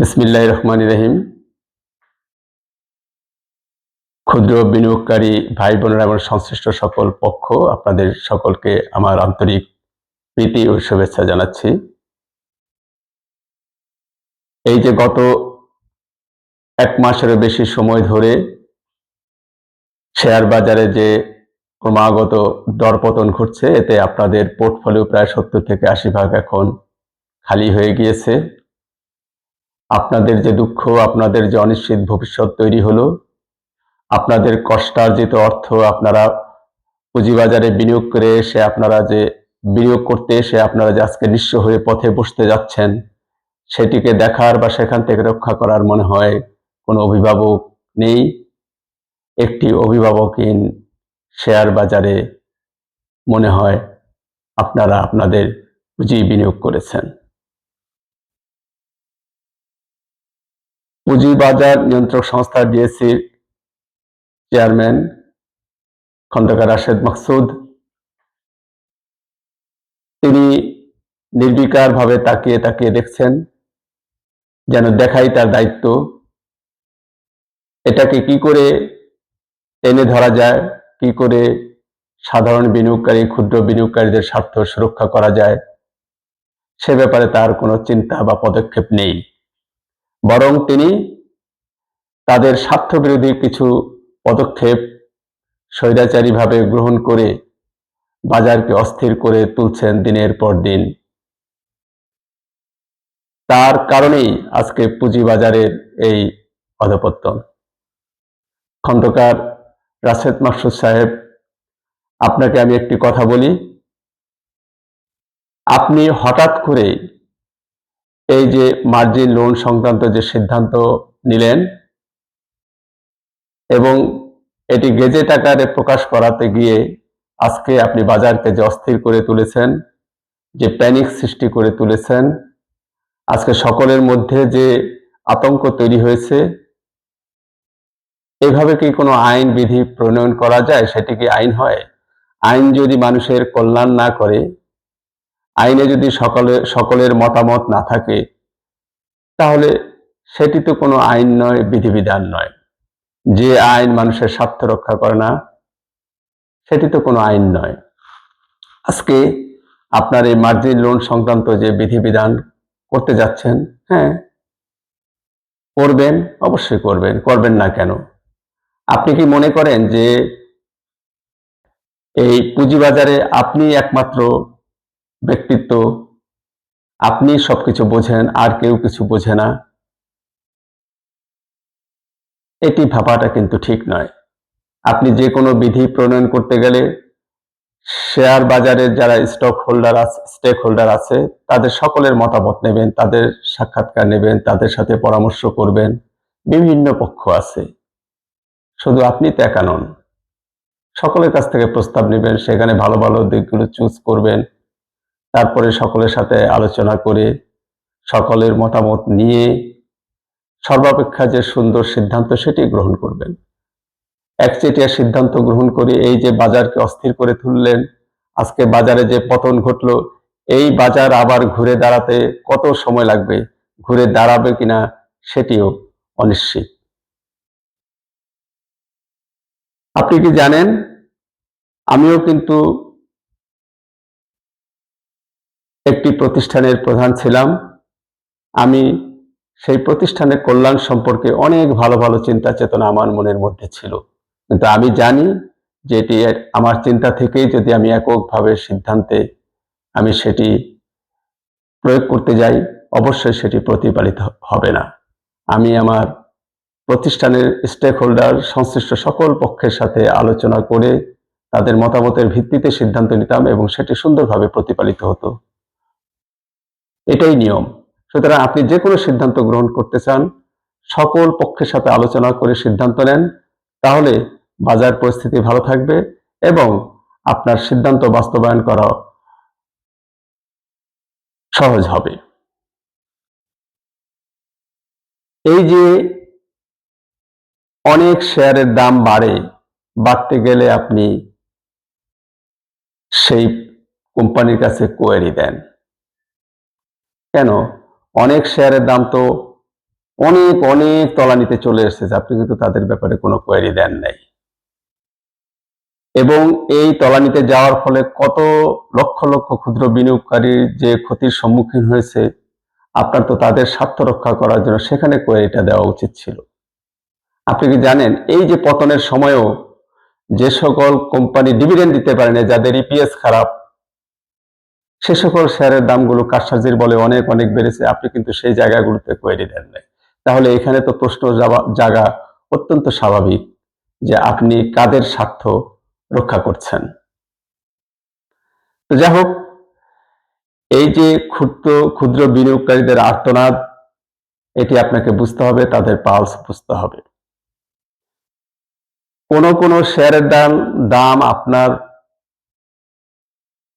বিসমিল্লাহ রহমান রহিম। ক্ষুদ্র বিনিয়োগকারী ভাই বোনেরা এবং সংশ্লিষ্ট সকল পক্ষ, আপনাদের সকলকে আমার আন্তরিক প্রীতি ও শুভেচ্ছা জানাচ্ছি। এই যে গত এক মাসেরও বেশি সময় ধরে শেয়ার বাজারে যে ক্রমাগত দরপতন ঘটছে, এতে আপনাদের পোর্টফোলিও প্রায় সত্তর থেকে আশি ভাগ এখন খালি হয়ে গিয়েছে। আপনাদের যে দুঃখ, আপনাদের যে অনিশ্চিত ভবিষ্যৎ তৈরি হলো, আপনাদের কষ্টার্জিত অর্থ আপনারা পুঁজিবাজারে বিনিয়োগ করে এসে আপনারা যে বিনিয়োগ করতে এসে আপনারা যে আজকে নিঃস্ব হয়ে পথে বসতে যাচ্ছেন, সেটিকে দেখার বা সেখান থেকে রক্ষা করার মনে হয় কোনো অভিভাবক নেই। একটি অভিভাবকহীন শেয়ার বাজারে মনে হয় আপনারা আপনাদের পুঁজি বিনিয়োগ করেছেন। পুঁজিবাজার নিয়ন্ত্রক সংস্থা ডিএসসির চেয়ারম্যান খন্দকার রাশেদ মাকসুদ। তিনি নির্বিকারভাবে তাকিয়ে তাকিয়ে দেখছেন, যেন দেখাই তার দায়িত্ব। এটাকে কি করে এনে ধরা যায়? কি করে সাধারণ বিনিয়োগকারী, ক্ষুদ্র বিনিয়োগকারীদের স্বার্থ সুরক্ষা করা যায়? সে ব্যাপারে তার কোনো চিন্তা বা পদক্ষেপ নেই। বরং তিনি তাদের স্বার্থবিরোধী কিছু পদক্ষেপ স্বৈরাচারীভাবে গ্রহণ করে বাজারকে অস্থির করে তুলছেন দিনের পর দিন। তার কারণেই আজকে পুঁজিবাজারের এই অধপতন। খন্দকার রাশেদ মাকসুদ সাহেব, আপনাকে আমি একটি কথা বলি। আপনি হঠাৎ করে এই যে মার্জিন লোন সংক্রান্ত যে সিদ্ধান্ত নিলেন এবং এটি গেজেট আকারে প্রকাশ করাতে গিয়ে আজকে আপনি বাজারকে যে অস্থির করে তুলেছেন, যে প্যানিক সৃষ্টি করে তুলেছেন, আজকে সকলের মধ্যে যে আতঙ্ক তৈরি হয়েছে, এভাবে কি কোনো আইন বিধি প্রণয়ন করা যায়? সেটি কি আইন হয়? আইন যদি মানুষের কল্যাণ না করে আইনে যদি সকলে, সকলের মতামত না থাকে, তাহলে সেটি তো কোনো আইন নয়, বিধিবিধান নয়। যে আইন মানুষের স্বার্থ রক্ষা করে না, সেটি তো কোনো আইন নয়। আজকে আপনার এই মার্জিন লোন সংক্রান্ত যে বিধিবিধান করতে যাচ্ছেন হ্যাঁ করবেন, অবশ্যই করবেন করবেন না কেন? আপনি কি মনে করেন যে এই পুঁজিবাজারে আপনি একমাত্র ব্যক্তিত্ব। আপনি সবকিছু বোঝেন, আর কেউ কিছু বোঝে না। এটি ভাবাটা কিন্তু ঠিক নয়। আপনি যে কোনো বিধি প্রণয়ন করতে গেলে শেয়ার বাজারের যারা স্টক হোল্ডার আছে স্টেক হোল্ডার আছে, তাদের সকলের মতামত নেবেন, তাদের সাক্ষাৎকার নেবেন, তাদের সাথে পরামর্শ করবেন। বিভিন্ন পক্ষ আছে। শুধু আপনি তো একা নন। সকলের কাছ থেকে প্রস্তাব নেবেন, সেখানে ভালো ভালো দিকগুলো চুজ করবেন। তারপরে সকলের সাথে আলোচনা করে সকলের মতামত নিয়ে সর্বাপেক্ষা যে সুন্দর সিদ্ধান্ত সেটি গ্রহণ করবেন। একচেটিয়া সিদ্ধান্ত গ্রহণ করে এই যে বাজারকে অস্থির করে তুললেন, আজকে বাজারে যে পতন ঘটলো, এই বাজার আবার ঘুরে দাঁড়াতে কত সময় লাগবে, ঘুরে দাঁড়াবে কিনা সেটিও অনিশ্চিত। আপনি কি জানেন? আমিও কিন্তু একটি প্রতিষ্ঠানের প্রধান ছিলাম। আমি সেই প্রতিষ্ঠানের কল্যাণ সম্পর্কে অনেক ভালো ভালো চিন্তা চেতনা আমার মনের মধ্যে ছিল। কিন্তু আমি জানি যে এটি আমার চিন্তা থেকেই যদি আমি এককভাবে সিদ্ধান্তে আমি সেটি প্রয়োগ করতে যাই, অবশ্যই সেটি প্রতিপালিত হবে না। আমি আমার প্রতিষ্ঠানের স্টেক হোল্ডার সংশ্লিষ্ট সকল পক্ষের সাথে আলোচনা করে তাদের মতামতের ভিত্তিতে সিদ্ধান্ত নিতাম এবং সেটি সুন্দরভাবে প্রতিপালিত হতো। এটাই নিয়ম। সুতরাং আপনি যে কোনো সিদ্ধান্ত গ্রহণ করতে চান, সকল পক্ষের সাথে আলোচনা করে সিদ্ধান্ত নেন, তাহলে বাজার পরিস্থিতি ভালো থাকবে এবং আপনার সিদ্ধান্ত বাস্তবায়ন করা সহজ হবে। এই যে অনেক শেয়ারের দাম বাড়ে, বাড়তে গেলে আপনি সেই কোম্পানির কাছে কোয়ারি দেন। কেন? অনেক শেয়ারের দাম তো অনেক অনেক তলানিতে চলে এসেছে আপনি কিন্তু তাদের ব্যাপারে কোনো কোয়ারি দেন নাই। এবং এই তলানিতে যাওয়ার ফলে কত লক্ষ লক্ষ ক্ষুদ্র বিনিয়োগকারী যে ক্ষতির সম্মুখীন হয়েছে, আপনার তো তাদের স্বার্থ রক্ষা করার জন্য সেখানে কোয়ারিটা দেওয়া উচিত ছিল। আপনি কি জানেন, এই যে পতনের সময়ও যে সকল কোম্পানি ডিভিডেন্ড দিতে পারে না যাদের ইপিএস খারাপ সে সকল শেয়ারের দামগুলো কারসাজির বলে অনেক অনেক বেড়েছে। আপনি কিন্তু সেই জায়গাগুলোতে কোয়েরি দেন নাই। তাহলে এখানে তো প্রশ্ন জাগা অত্যন্ত স্বাভাবিক যে আপনি কাদের স্বার্থ রক্ষা করছেন। তো যাই হোক, এই যে ক্ষুদ্র ক্ষুদ্র বিনিয়োগকারীদের আর্তনাদ, এটি আপনাকে বুঝতে হবে, তাদের পালস বুঝতে হবে। কোন কোন শেয়ারের দাম দাম আপনার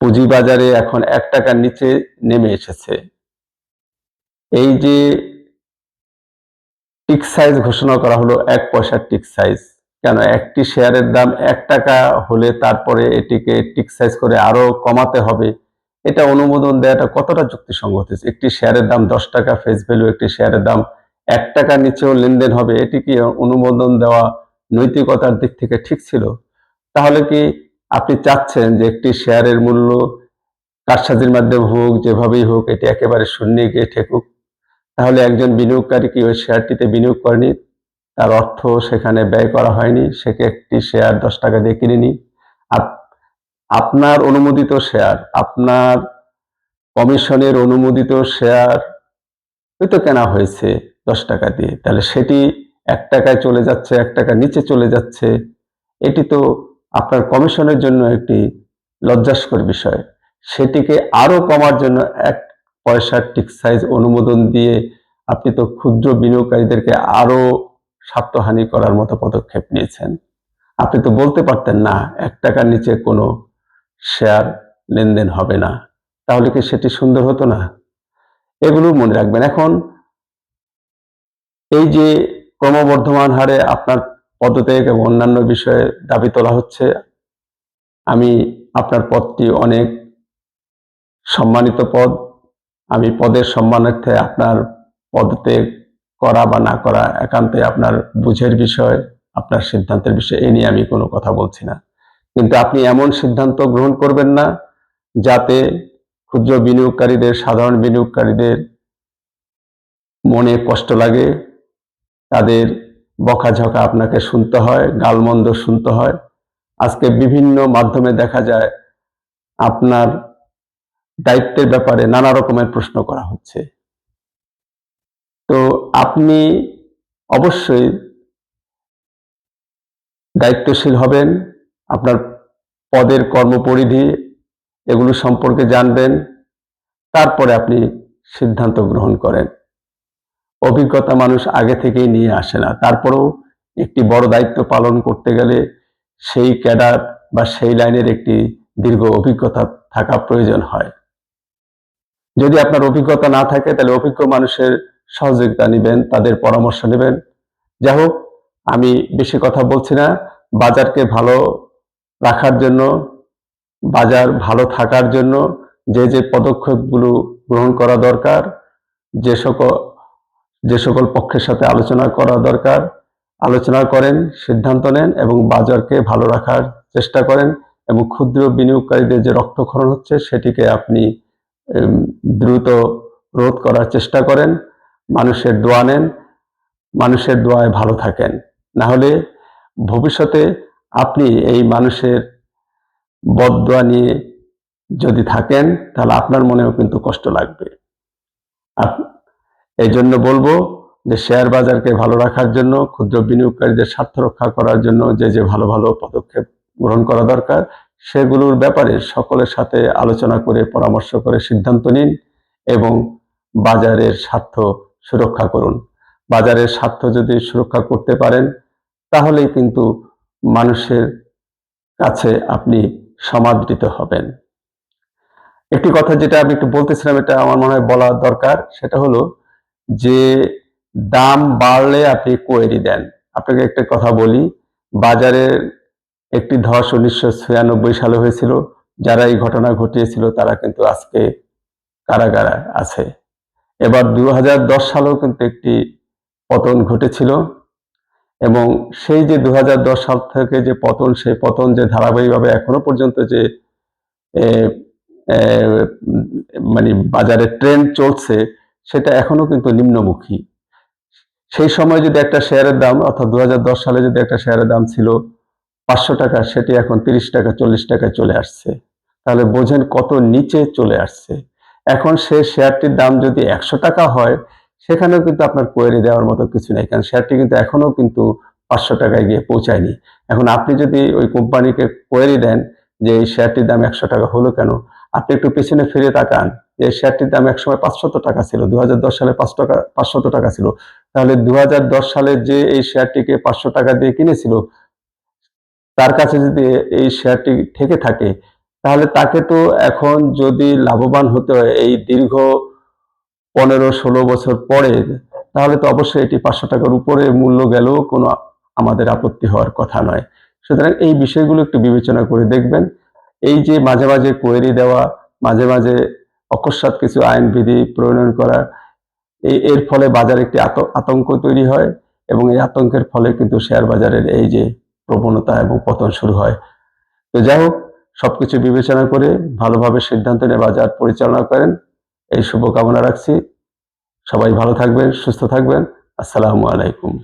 পুঁজিবাজারে এখন এক টাকার নিচে নেমে এসেছে। এই যে টিক সাইজ ঘোষণা করা হলো, এক পয়সার টিক সাইজ কেন একটি শেয়ারের দাম এক টাকা হলে তারপরে এটিকে টিক সাইজ করে আরও কমাতে হবে, এটা অনুমোদন দেওয়াটা কতটা যুক্তিসঙ্গত? একটি শেয়ারের দাম দশ টাকা ফেস ভ্যালু একটি শেয়ারের দাম এক টাকার নিচেও লেনদেন হবে, এটি কি অনুমোদন দেওয়া নৈতিকতার দিক থেকে ঠিক ছিল? তাহলে কি আপনি চাচ্ছেন যে একটি শেয়ারের মূল্য কারসাজির মাধ্যমে হোক, যেভাবেই হোক, এটি একেবারে শূন্যে গিয়ে ঠেকুক। তাহলে একজন বিনিয়োগকারী কি ওই শেয়ারটিতে বিনিয়োগ করেনি? তার অর্থ সেখানে ব্যয় করা হয়নি সেকে একটি শেয়ার দশ টাকা দিয়ে কিনেনি? আপ- আপনার অনুমোদিত শেয়ার, আপনার কমিশনের অনুমোদিত শেয়ার হয়তো কেনা হয়েছে দশ টাকা দিয়ে। তাহলে সেটি এক টাকায় চলে যাচ্ছে, এক টাকা নিচে চলে যাচ্ছে। এটি তো আপনার কমিশনের জন্য একটি লজ্জাস্কর বিষয়। সেটিকে আরও কমার জন্য এক পয়সার টিক সাইজ অনুমোদন দিয়ে আপনি তো ক্ষুদ্র বিনিয়োগকারীদেরকে আরও স্বার্থহানি করার মতো পদক্ষেপ নিয়েছেন। আপনি তো বলতে পারতেন না, এক টাকার নিচে কোনো শেয়ার লেনদেন হবে না। তাহলে কি সেটি সুন্দর হতো না? এগুলো মনে রাখবেন। এখন এই যে ক্রমবর্ধমান হারে আপনার পদত্যাগ এবং অন্যান্য বিষয়ে দাবি তোলা হচ্ছে। আমি আপনার পদটি অনেক সম্মানিত পদ। আমি পদের সম্মানার্থে আপনার পদত্যাগ করা বা না করা একান্তই আপনার বুঝের বিষয়, আপনার সিদ্ধান্তের বিষয়, এ নিয়ে আমি কোনো কথা বলছি না। কিন্তু আপনি এমন সিদ্ধান্ত গ্রহণ করবেন না যাতে ক্ষুদ্র বিনিয়োগকারীদের, সাধারণ বিনিয়োগকারীদের মনে কষ্ট লাগে, তাদের বকাঝকা আপনাকে শুনতে হয়, গালমন্দ শুনতে হয়। আজকে বিভিন্ন মাধ্যমে দেখা যায় আপনার দায়িত্বের ব্যাপারে নানা রকমের প্রশ্ন করা হচ্ছে। তো আপনি অবশ্যই দায়িত্বশীল হবেন, আপনার পদের কর্মপরিধি এগুলো সম্পর্কে জানবেন, তারপরে আপনি সিদ্ধান্ত গ্রহণ করেন। অভিজ্ঞতা মানুষ আগে থেকেই নিয়ে আসে না। তারপরেও একটি বড় দায়িত্ব পালন করতে গেলে সেই ক্যাডার বা সেই লাইনের একটি দীর্ঘ অভিজ্ঞতা থাকা প্রয়োজন হয়। যদি আপনার অভিজ্ঞতা না থাকে, তাহলে অভিজ্ঞ মানুষের সহযোগিতা নেবেন, তাদের পরামর্শ নেবেন। যাই হোক, আমি বেশি কথা বলছি না। বাজারকে ভালো রাখার জন্য, বাজার ভালো থাকার জন্য যে যে পদক্ষেপগুলো গ্রহণ করা দরকার, যে সকল যে সকল পক্ষের সাথে আলোচনা করা দরকার, আলোচনা করেন, সিদ্ধান্ত নেন এবং বাজারকে ভালো রাখার চেষ্টা করেন এবং ক্ষুদ্র বিনিয়োগকারীদের যে রক্তক্ষরণ হচ্ছে সেটিকে আপনি দ্রুত রোধ করার চেষ্টা করেন, মানুষের দোয়া নেন, মানুষের দোয়ায় ভালো থাকেন। না হলে ভবিষ্যতে আপনি এই মানুষের বদদোয়া নিয়ে যদি থাকেন তাহলে আপনার মনেও কিন্তু কষ্ট লাগবে। এই জন্য বলব যে শেয়ার বাজারকে ভালো রাখার জন্য, ক্ষুদ্র বিনিয়োগকারীদের স্বার্থ রক্ষা করার জন্য যে যে ভালো ভালো পদক্ষেপ গ্রহণ করা দরকার, সেগুলোর ব্যাপারে সকলের সাথে আলোচনা করে, পরামর্শ করে সিদ্ধান্ত নিন এবং বাজারের স্বার্থ সুরক্ষা করুন। বাজারের স্বার্থ যদি সুরক্ষা করতে পারেন, তাহলেই কিন্তু মানুষের কাছে আপনি সমাদৃত হবেন। একটি কথা যেটা আমি একটু বলতেছিলাম, এটা আমার মনে হয় বলা দরকার, সেটা হলো যে দাম বাড়লে আপনি কোয়েরি দেন। আপনাকে একটা কথা বলি বাজারের একটি ধস উনিশশো ছিয়ানব্বই সালে হয়েছিল। যারা এই ঘটনা ঘটিয়েছিল তারা কিন্তু আজকে কারাগারে আছে। এবার দু হাজার দশ সালেও কিন্তু একটি পতন ঘটেছিল এবং সেই যে দু হাজার দশ সাল থেকে যে পতন, সেই পতন যে ধারাবাহিকভাবে এখনও পর্যন্ত যে মানে বাজারে ট্রেন্ড চলছে সেটা এখনও কিন্তু নিম্নমুখী। সেই সময় যদি একটা শেয়ারের দাম, অর্থাৎ দু হাজার দশ সালে যদি একটা শেয়ারের দাম ছিল পাঁচশো টাকা, সেটি এখন তিরিশ টাকা, চল্লিশ টাকায় চলে আসছে। তাহলে বোঝেন কত নিচে চলে আসছে। এখন সে শেয়ারটির দাম যদি একশো টাকা হয়, সেখানেও কিন্তু আপনার কোয়েরি দেওয়ার মতো কিছু নেই, কারণ শেয়ারটি কিন্তু এখনও কিন্তু পাঁচশো টাকায় গিয়ে পৌঁছায়নি। এখন আপনি যদি ওই কোম্পানিকে কোয়েরি দেন যে এই শেয়ারটির দাম একশো টাকা হলো কেন, আপনি একটু পেছনে ফিরে তাকান। এই শেয়ারটির দাম একসময় পাঁচশত টাকা ছিল দু হাজার দশ সালে পাঁচ টাকা, পাঁচশত টাকা ছিল। তাহলে দু হাজার দশ সালে যে এই শেয়ারটিকে পাঁচশো টাকা দিয়ে কিনেছিল, তার কাছে যদি এই শেয়ারটি থেকে থাকে, তাহলে তাকে তো এখন যদি লাভবান হতে হয় এই দীর্ঘ পনেরো ষোলো বছর পরে, তাহলে তো অবশ্যই এটি পাঁচশো টাকার উপরে মূল্য গেলেও কোনো আমাদের আপত্তি হওয়ার কথা নয়। সুতরাং এই বিষয়গুলো একটু বিবেচনা করে দেখবেন। এই যে মাঝে মাঝে কোয়েরি দেওয়া, মাঝে মাঝে অকস্মাৎ কিছু আইন বিধি প্রণয়ন করা এর ফলে বাজারে একটি আত- আতঙ্ক তৈরি হয় এবং এই আতঙ্কের ফলে কিন্তু শেয়ার বাজারের এই যে প্রবণতা এবং পতন শুরু হয়। তো যাই হোক, সবকিছু বিবেচনা করে ভালোভাবে সিদ্ধান্ত নিয়ে বাজার পরিচালনা করেন। এই শুভকামনা রাখছি। সবাই ভালো থাকবেন, সুস্থ থাকবেন। আসসালামু আলাইকুম।